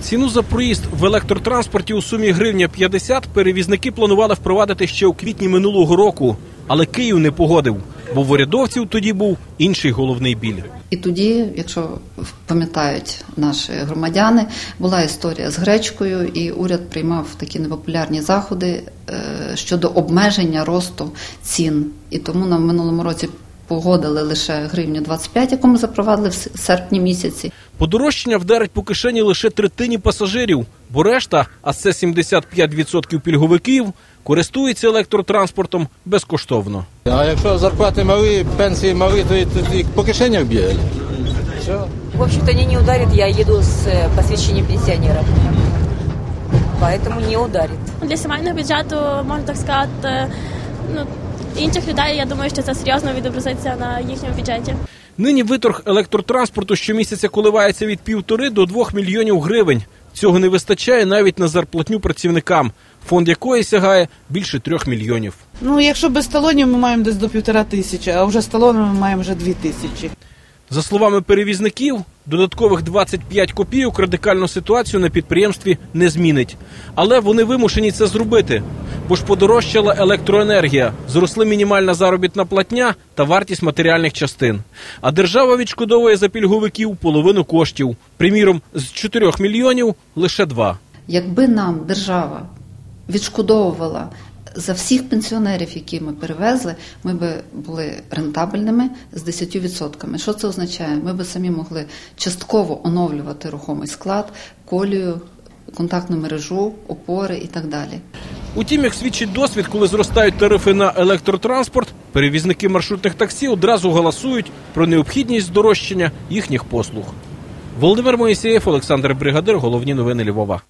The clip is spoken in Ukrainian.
Ціну за проїзд в електротранспорті у сумі гривня 50 перевізники планували впровадити ще у квітні минулого року, але Київ не погодив, бо в урядовців тоді був інший головний біль. І тоді, якщо пам'ятають наші громадяни, була історія з гречкою, і уряд приймав такі непопулярні заходи е, щодо обмеження росту цін. І тому нам в минулому році погодили лише гривню 25, яку ми запровадили в серпні місяці. Подорожчання вдарить по кишені лише третині пасажирів, бо решта, а це 75% пільговиків, користуються електротранспортом безкоштовно. А якщо зарплати малі, пенсії малі, то і тоді по кишенях б'є. Все. В общем-то, они не ударит, я еду с э, посвящением пенсионера. Поэтому не ударит. Для сімейного бюджету, можна так сказати, ну, інших людей, я думаю, що це серйозно відобразиться на їхньому бюджеті. Нині виторг електротранспорту щомісяця коливається від півтори до двох мільйонів гривень. Цього не вистачає навіть на зарплатню працівникам, фонд якої сягає більше трьох мільйонів. Ну, якщо без талонів ми маємо десь до півтора тисячі, а вже з талонами ми маємо вже дві тисячі. За словами перевізників, додаткових 25 копійок радикальну ситуацію на підприємстві не змінить. Але вони вимушені це зробити, бо ж подорожчала електроенергія, зросли мінімальна заробітна платня та вартість матеріальних частин. А держава відшкодовує за пільговиків половину коштів. Приміром, з 4 мільйонів лише 2. Якби нам держава відшкодовувала за всіх пенсіонерів, які ми перевезли, ми би були рентабельними з 10%. Що це означає? Ми би самі могли частково оновлювати рухомий склад, колію, контактну мережу, опори і так далі. Утім, як свідчить досвід, коли зростають тарифи на електротранспорт, перевізники маршрутних таксі одразу голосують про необхідність здорожчання їхніх послуг. Володимир Моїсеєв, Олександр Бригадир, головні новини Львова.